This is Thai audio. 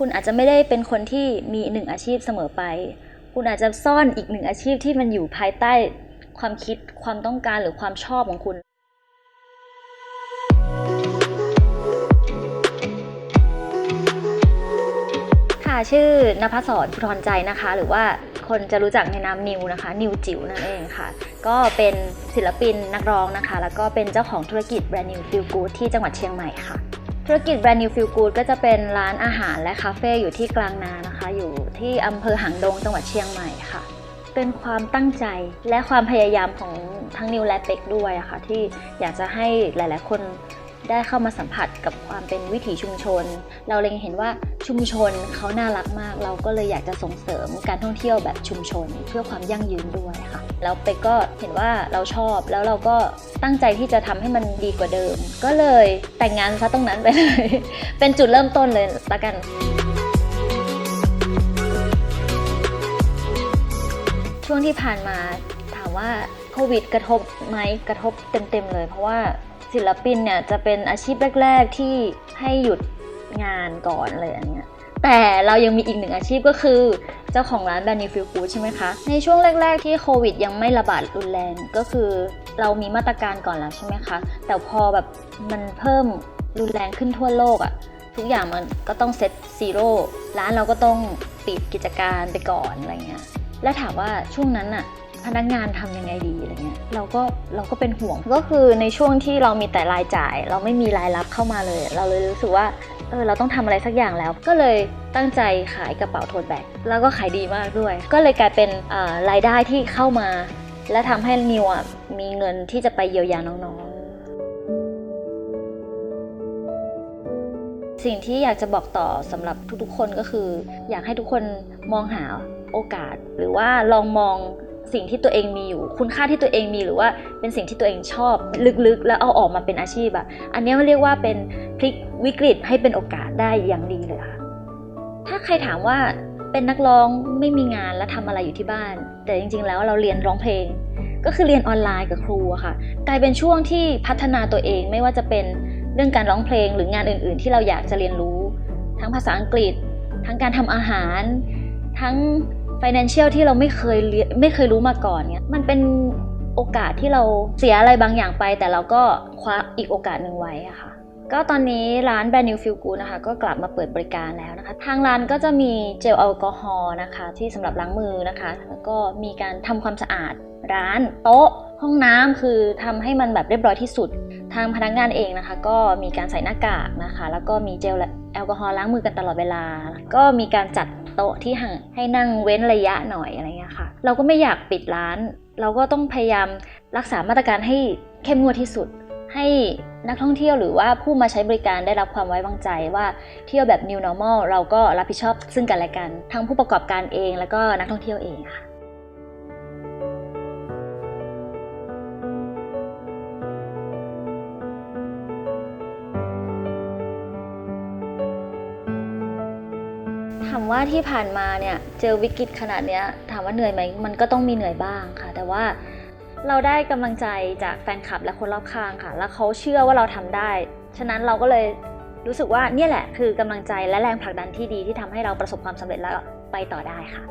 คุณอาจจะไม่ได้เป็นคนที่มีหนึ่งอาชีพเสมอไป คุณอาจจะซ่อนอีกหนึ่งอาชีพที่มันอยู่ภายใต้ความคิดความต้องการหรือความชอบของคุณ ค่ะชื่อนภัสสรพุทรใจนะคะ หรือว่าคนจะรู้จักในนามนิวนะคะ นิวจิ๋วนั่นเองค่ะ ก็เป็นศิลปินนักร้องนะคะ แล้วก็เป็นเจ้าของธุรกิจแบรนด์นิวฟิลกูดที่จังหวัดเชียงใหม่ค่ะ ธุรกิจแบรนด์นิวฟิลกูดก็จะเป็นร้านอาหารและคาเฟ่อยู่ที่กลางนานะคะ อยู่ที่อำเภอหางดงจังหวัดเชียงใหม่ค่ะ เป็นความตั้งใจและความพยายามของทั้งนิวและเป็กด้วยะค่ะที่อยากจะให้หลาย ๆ คน ได้เข้ามาสัมผัสกับความเป็นวิถีชุมชน เราเล็งเห็นว่าชุมชนเขาน่ารักมาก เราก็เลยอยากจะส่งเสริมการท่องเที่ยวแบบชุมชน เพื่อความยั่งยืนด้วยค่ะ แล้วเป็กก็เห็นว่าเราชอบแล้วเราก็ตั้งใจที่จะทำให้มันดีกว่าเดิม ก็เลยแต่งงานซะตรงนั้นไปเลย เป็นจุดเริ่มต้นเลยละกันช่วงที่ผ่านมาถามว่า โควิดกระทบไหมกระทบเต็มๆเลย เพราะว่าศิลปินเนี่ยจะเป็นอาชีพแรก ๆ ที่ให้หยุดงานก่อนเลยอันเนี้ยแต่เรายังมีอีกหนึ่งอาชีพก็คือ เจ้าของร้านแบรนด์นิฟิลฟูดใช่ไหมคะ ในช่วงแรก ๆ ที่โควิดยังไม่ระบาดรุนแรงก็คือ เรามีมาตรการก่อนแล้วใช่ไหมคะ แต่พอแบบมันเพิ่มรุนแรงขึ้นทั่วโลกอะทุกอย่างมันก็ต้องเซตซีโร่ร้านเราก็ต้องปิดกิจการไปก่อนอะไรเงี้ยแล้วถามว่าช่วงนั้นน่ะ พนักงานทำยังไงดีอะไรเงี้ยเราก็เราก็เป็นห่วงก็คือในช่วงที่เรามีแต่รายจ่าย เราไม่มีรายรับเข้ามาเลย เราเลยรู้สึกว่าเออเราต้องทำอะไรสักอย่างแล้ว ก็เลยตั้งใจขายกระเป๋าโทนแบกแล้วก็ขายดีมากด้วย ก็เลยกลายเป็นรายได้ที่เข้ามา และทำให้นิวอะมีเงินที่จะไปเยียวยาน้องสิ่งที่อยากจะบอกต่อสำหรับทุกๆ คนก็คือ อยากให้ทุกคนมองหาโอกาส หรือว่าลองมอง สิ่งที่ตัวเองมีอยู่ คุณค่าที่ตัวเองมีหรือว่าเป็นสิ่งที่ตัวเองชอบลึกๆ แล้วเอาออกมาเป็นอาชีพอะอันนี้เรียกว่าเป็นพลิกวิกฤตให้เป็นโอกาสได้อย่างดีเลยค่ะถ้าใครถามว่าเป็นนักร้องไม่มีงานแล้วทำอะไรอยู่ที่บ้าน แต่จริงๆแล้วเราเรียนร้องเพลง ก็คือเรียนออนไลน์กับครูอะค่ะ กลายเป็นช่วงที่พัฒนาตัวเองไม่ว่าจะเป็นเรื่องการร้องเพลงหรืองานอื่น ๆ ที่เราอยากจะเรียนรู้ ทั้งภาษาอังกฤษ ทั้งการทำอาหาร ทั้ง financial ที่เราไม่เคยเรียนไม่เคยรู้มาก่อนเนี่ยมันเป็นโอกาสที่เราเสียอะไรบางอย่างไป แต่เราก็คว้าอีกโอกาสหนึ่งไว้อะค่ะก็ตอนนี้ร้านแบรนด์นิวฟิลกูนะคะก็กลับมาเปิดบริการแล้วนะคะ ทางร้านก็จะมีเจลแอลกอฮอล์นะคะ ที่สำหรับล้างมือนะคะ แล้วก็มีการทำความสะอาดร้านโต๊ะห้องน้ำคือทำให้มันแบบเรียบร้อยที่สุด ทางพนักงานเองนะคะ ก็มีการใส่หน้ากากนะคะ แล้วก็มีเจลแอลกอฮอล์ล้างมือกันตลอดเวลา ก็มีการจัด โต๊ะที่ห่างให้นั่งเว้นระยะหน่อยอะไรเงี้ยค่ะ เราก็ไม่อยากปิดร้าน เราก็ต้องพยายามรักษามาตรการให้เข้มงวดที่สุด ให้นักท่องเที่ยวหรือว่าผู้มาใช้บริการได้รับความไว้วางใจว่าเที่ยวแบบ new normal เราก็รับผิดชอบซึ่งกันและกัน ทั้งผู้ประกอบการเอง แล้วก็นักท่องเที่ยวเองค่ะ ถามว่าที่ผ่านมาเนี่ยเจอวิกฤตขนาดเนี้ยถามว่าเหนื่อยไหมมันก็ต้องมีเหนื่อยบ้างค่ะ แต่ว่าเราได้กำลังใจจากแฟนคลับและคนรอบข้างค่ะ แล้วเขาเชื่อว่าเราทำได้ ฉะนั้นเราก็เลยรู้สึกว่าเนี่ยแหละคือกำลังใจและแรงผลักดันที่ดีที่ทำให้เราประสบความสำเร็จแล้วไปต่อได้ค่ะ